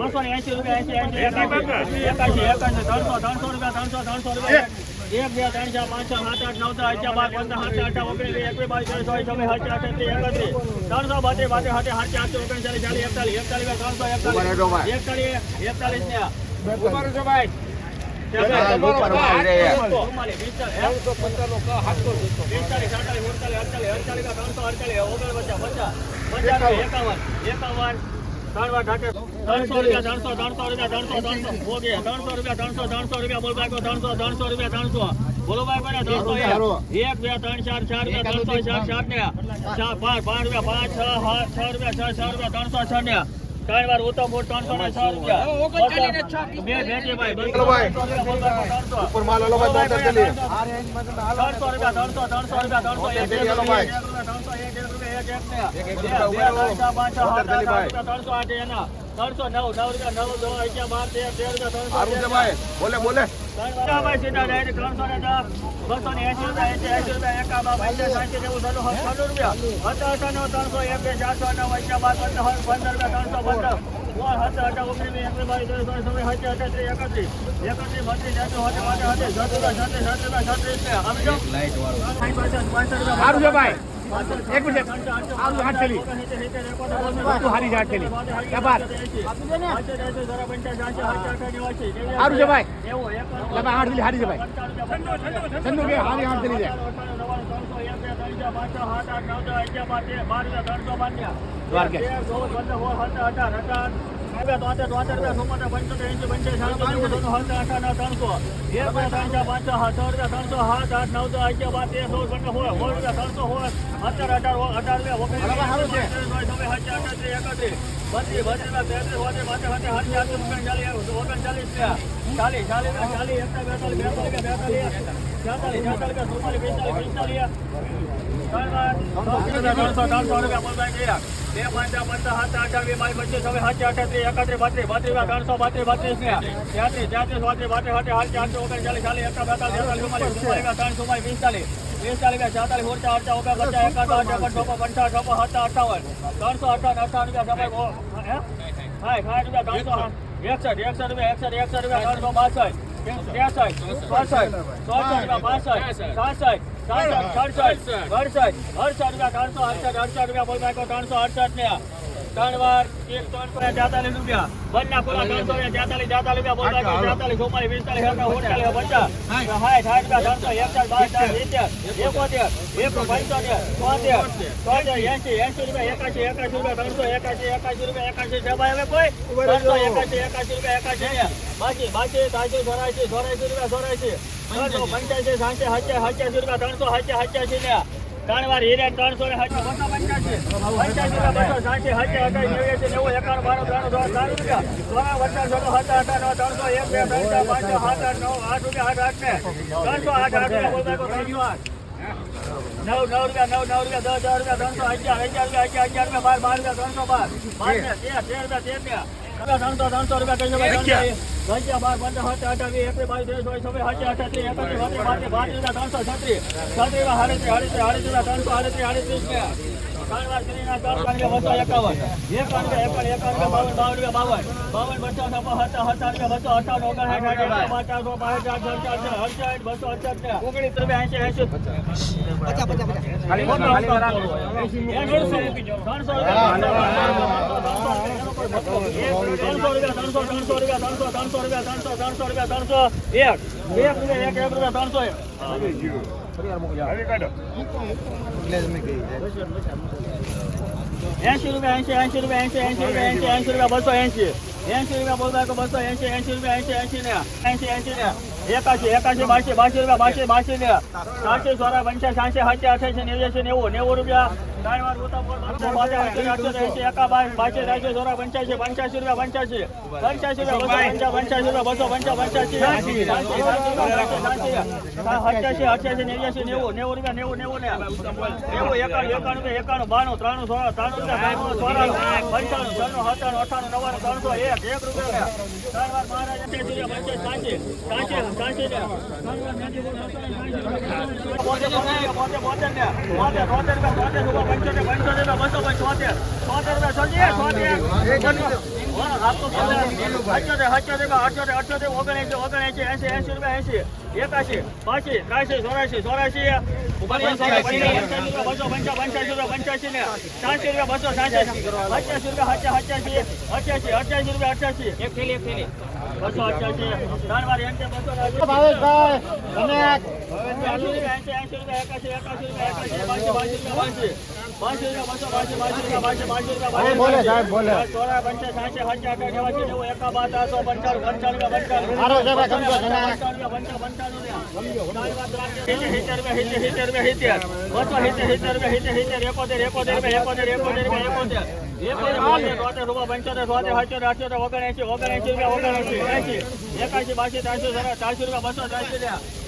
બસો ને એસી રૂપિયા ત્રણસો ત્રણસો રૂપિયા ત્રણસો ત્રણસો રૂપિયા. એક બે ત્રણ ચાર પાંચ છ સાત આઠ નવ દસ અગિયાર બાર પંદર સાત આઠ ઓગણીસ એકવીસ બાવીસ ત્રેવીસ ચોવીસ છવ્વીસ સાત આઠ એકત્રીસ એકત્રીસ. ત્રણસો બત્રીસ બત્રીસ સાત આઠ આઠસો ઓગણચાલીસ ચાલીસ એકતાલીસ. એકતાલીસ ત્રણસો એકતાલીસ. એકતાલીસ એકતાલીસ ને ત્રણસો રૂપિયા ત્રણસો ત્રણસો રૂપિયા ત્રણસો ત્રણસો ઓકે ત્રણસો રૂપિયા ત્રણસો ત્રણસો રૂપિયા બોલ ભાઈ ત્રણસો ત્રણસો રૂપિયા ત્રણસો બોલો ભાઈ કોને ત્રણસો એક બે ત્રણ ચાર ચાર રૂપિયા ત્રણસો ચાર ચાર ને ચાર પાંચ પાંચ રૂપિયા પાંચ છ સાત છ રૂપિયા છ છ રૂપિયા ત્રણસો છ ને ત્રણ વાર ઉત્તમ ફૂટ ત્રણસો ને છ રૂપિયા બે ભેટી ભાઈ ચાલો ભાઈ. ત્રણસો ઉપર માલ હલો ભાઈ ત્રણ ચાલીસ. ત્રણસો રૂપિયા ત્રણસો ત્રણસો રૂપિયા ત્રણસો એક એક રૂપિયા એક રૂપિયા ત્રણસો એક બોલે બોલે સત્તર અઠાણું ત્રણસો એક બે ચારસો નવ અગિયાર પંદર પંદર રૂપિયા ત્રણસો પંદર સારું ભાઈ. એક મિનિટ આવું હાથ ચલી વસ્તુ હારી હાથ ચલી જબાર છે ભાઈ. તમે હાથ ચલી હારી ભાઈ. ચંદુ કે, હારી હાથ ચલી જાય ચાલીસ ચાલીસ ચાલીસ એકતા બેતાલીસ બેતાલીસ બેતાલીસ છેતાલીસ છેતાલીસ સુડતાલીસ પિસ્તાલીસ પિસ્તાલીસ ત્રણસો ત્રણસો રૂપિયા બોલભાઈ ગયા બે પાંચ પંદર હોય સોળ રૂપિયા ત્રણસો હોય છવ્વીસ સાત અઠાત્રીસ એકત્રીસ બત્રીસ બત્રીસ ત્રણસો બત્રીસ બત્રીસ તેત્રીસ તેત્રીસ ચોત્રીસ બત્રીસ સાત હાલ ચારસો ઓગણચાલીસ ચાલીસ એકતા બેતાલીસ તેતાલીસ ચુમ્માલીસ ચુમ્માલીસ ત્રણ ચુમ્માલીસ પિસ્તાલીસ પિસ્તાલીસ એકસઠ એકસઠ રૂપિયા એકસઠ એકસઠ રૂપિયા ત્રણસો બાસઠ ત્રેસઠ ચોસઠ રૂપિયા બાસઠ સાસઠ સડસઠ અડસઠ રૂપિયા ત્રણસો અડસઠ અડસઠ રૂપિયા બોલ નાખો ત્રણસો અડસઠ ને ત્રણ વાર એક ત્રણસો ને તેતાલીસ રૂપિયા બંને પૂરા ત્રણસો ને તેતાલીસ તેતાલીસ રૂપિયા બોલ નાખો તેતાલીસ ચોમાલીસ પિસ્તાલીસ એકાવન ઓગણચાલીસ પચાસ સાઠ રૂપિયા ત્રણસો એકસઠ બાસઠ સિત્તેર એકોતેર એકસો પંચોતેર તોતેર તોતેર એસી એસી રૂપિયા એકાશી એકાશી રૂપિયા ત્રણસો એકાશી એકાશી રૂપિયા એકાશી જવાય હવે કોઈ ત્રણસો એકાશી એકાશી રૂપિયા એકાશી ને બાકી બાકી ત્રણસો ચોરાશી ચોરાશી રૂપિયા ચોરાશી ત્રણસો પંચ્યાસી હચ્યા હચ્યાસી રૂપિયા ત્રણસો હચ્યા હચ્યાસી ને. ત્રણ વાર હીરે ત્રણસો ને હચ્યા બસો પંચ્યાસી. પંચ્યાસી રૂપિયા બસો સાંસી હચ્યા હતા નેવ્યાસી નેવું એકાણું બાણું ત્રણ ત્રણ ચાર રૂપિયા. સોના વચ્ચા સોનો હતા હતા નવ ત્રણસો એક બે ત્રણ ચાર પાંચ સાત આઠ નવ આઠ રૂપિયા આઠ આઠ ને. ત્રણસો આઠ આઠ રૂપિયા બોલતા ત્રણસો આઠ. નવ નવ રૂપિયા નવ નવ રૂપિયા દસ હજાર રૂપિયા ત્રણસો અગિયાર અગિયાર રૂપિયા અગિયાર અગિયાર રૂપિયા બાર બાર રૂપિયા ત્રણસો બાર. બાર તેર તેર રૂપિયા તેર રૂપિયા ત્રણસો ત્રણસો રૂપિયા. ત્રણસો એસી રૂપિયા એસી એસી રૂપિયા એસી એસી રૂપિયા એસી એસી રૂપિયા બસો એસી એસી રૂપિયા બોલતા તો બસો એસી એસી રૂપિયા એસી એસી ને એસી એસી ને એકાશી એકાશી બાસી બાસી રૂપિયા બાસી બાસી ને સાતસી સોળા પંચા સાસી સાતસી સાસી અઠ્યાસી નેવ્યાસી નેવું નેવું રૂપિયા એકાણું બાણું ત્રાણું સોળા ત્રાણું રૂપિયા ચોરાણું પંચાણું છન્નું સત્તાણું અઠાણું નવ્વાણું ત્રણસો એક એક રૂપિયા ત્રણ વાર મહારાજ બોલ પંચોતેર પંચોતેર બસો રૂપિયા છોતેર છોતેર રૂપિયા બાસી પંચા પંચાસી રૂપિયા પંચ્યાસી ને સાતસી રૂપિયા બસો સાતસી અઠ્યાસી રૂપિયા અઠ્યાસી અઠ્યાસી અઠ્યાસી રૂપિયા અઠ્યાસી એક થેલી એક થેલી છે ભાવેશભાઈ તમે છે એકાશી એકાશી રૂપિયા એકાશી બોલે સાહેબ, બોલે. ત્રણસો હારો છે સમજો એકાશી બાસી ત્રણસો ચારસો રૂપિયા બસો ચારસો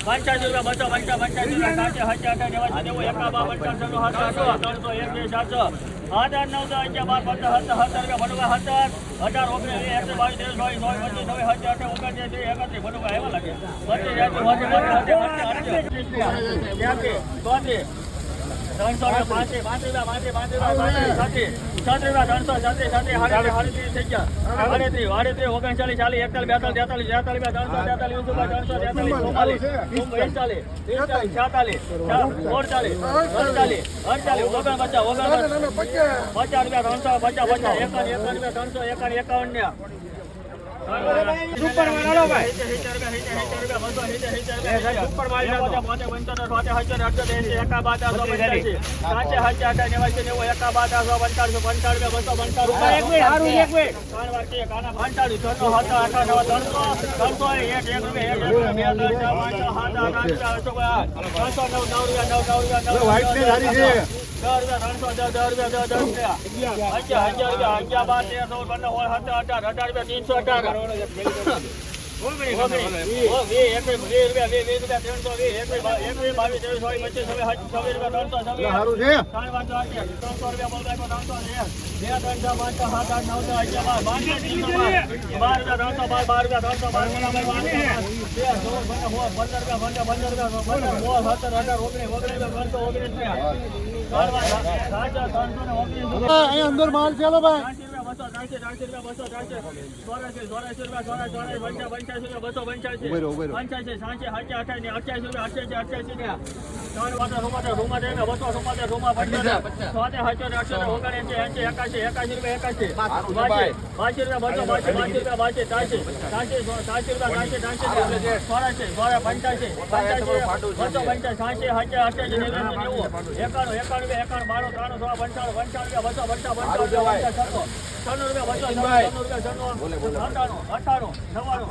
પંચાસી રૂપિયા બસો પંચા પંચાસી રૂપિયા સાતસો હજાર અઢાર નેવાસી નેવું એકા બાવન ત્રણસો એક બે સાતસો આઠ આઠ અગિયાર બાર પંદર સત્તર સત્તર રૂપિયા બનુકા સત્તર અઢાર ઓગણીસ વીસ એકવીસ બાવીસ ત્રેવીસ ચોવીસ ચોવીસ પચીસ છવ્વીસ સત્તર અઠાર ઓગણત્રીસ ત્રીસ એકત્રીસ બનુકા એવા લાગે પચીસ ચોત્રીસ ત્રણસો પાંત્રીસ પાંત્રીસ પાંત્રીસ પાંત્રીસ છત્રીસ છત્રીસ ત્રણસો છત્રીસ સાડત્રીસ સાડત્રીસ થઈ ગયા. ઓગણચાલીસ ચાલીસ એકતાલીસ બેતાલીસ તેતાલીસ તેતાલીસ ત્રણસો તેતાલીસ ત્રણસો તેતાલીસ પિસ્તાલીસ. પિસ્તાલીસ. છાતાલીસ અડતાલીસ અડતાલીસ ઓગણ પચાસ ઓગણ પચાસ. રૂપિયા ત્રણસો પચાસ પચાસ એકાવન એકાવન રૂપિયા ત્રણસો એકાવન એકાવન ને સુપર ને સારી છે દસ રૂપિયા નવ દસ રૂપિયા છે છે, છે. નવ, બાર રૂપિયા, ત્રણસો બાર, પંદર, બાર, બાર, રૂપિયા ત્રણસો ઓગણીસ રૂપિયા. અંદર માલ ચાલો ભાઈ રૂપિયા, બસો, પંચ્યાસી રૂપિયા, બસો, પંચ્યાસી. સાંજે અઠ્યાસી, અઠ્યાસી અઠ્યાસી, છન્નું. રૂપિયા, બસો, છન્નું, રૂપિયા, છન્નું. અઠ્ઠાણું, નવ્વાણું.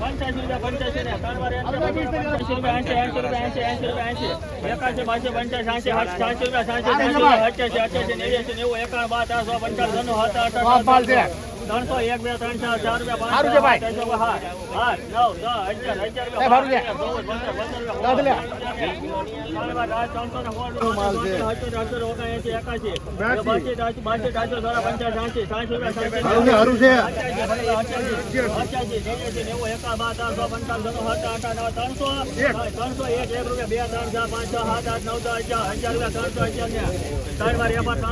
પંચ્યાસી. રૂપિયા, પંચ્યાસી રૂપિયા, એંસી રૂપિયા, એંસી, એંસી રૂપિયા, એંસી. એકાશી, બાસી, પંચ્યાસી, સાંસી, સાત- સાંસી રૂપિયા, સાંસી, સાંસી, અઠ્યાસી, અઠ્યાસી, નેવ્યાસી, નેવું, એકાણું, બાર, ત્રણસો, પંચાવન, ત્રણસો, ત્રણસો એક બે ત્રણ ચાર ચાર રૂપિયા પાંચ છે ભાઈ. ત્રણસો આઠ નવ દસ અગિયાર અગિયાર રૂપિયા, ત્રણસો રૂપિયા, રૂપિયા, એકા, એક, એક રૂપિયા, બે, ત્રણ, ચાર, પાંચ, છ, સાત, આઠ, નવ, દસ, અગિયાર, અગિયાર રૂપિયા, ત્રણસો, અગિયાર ને ત્રણ વાર એમાં ત્રણ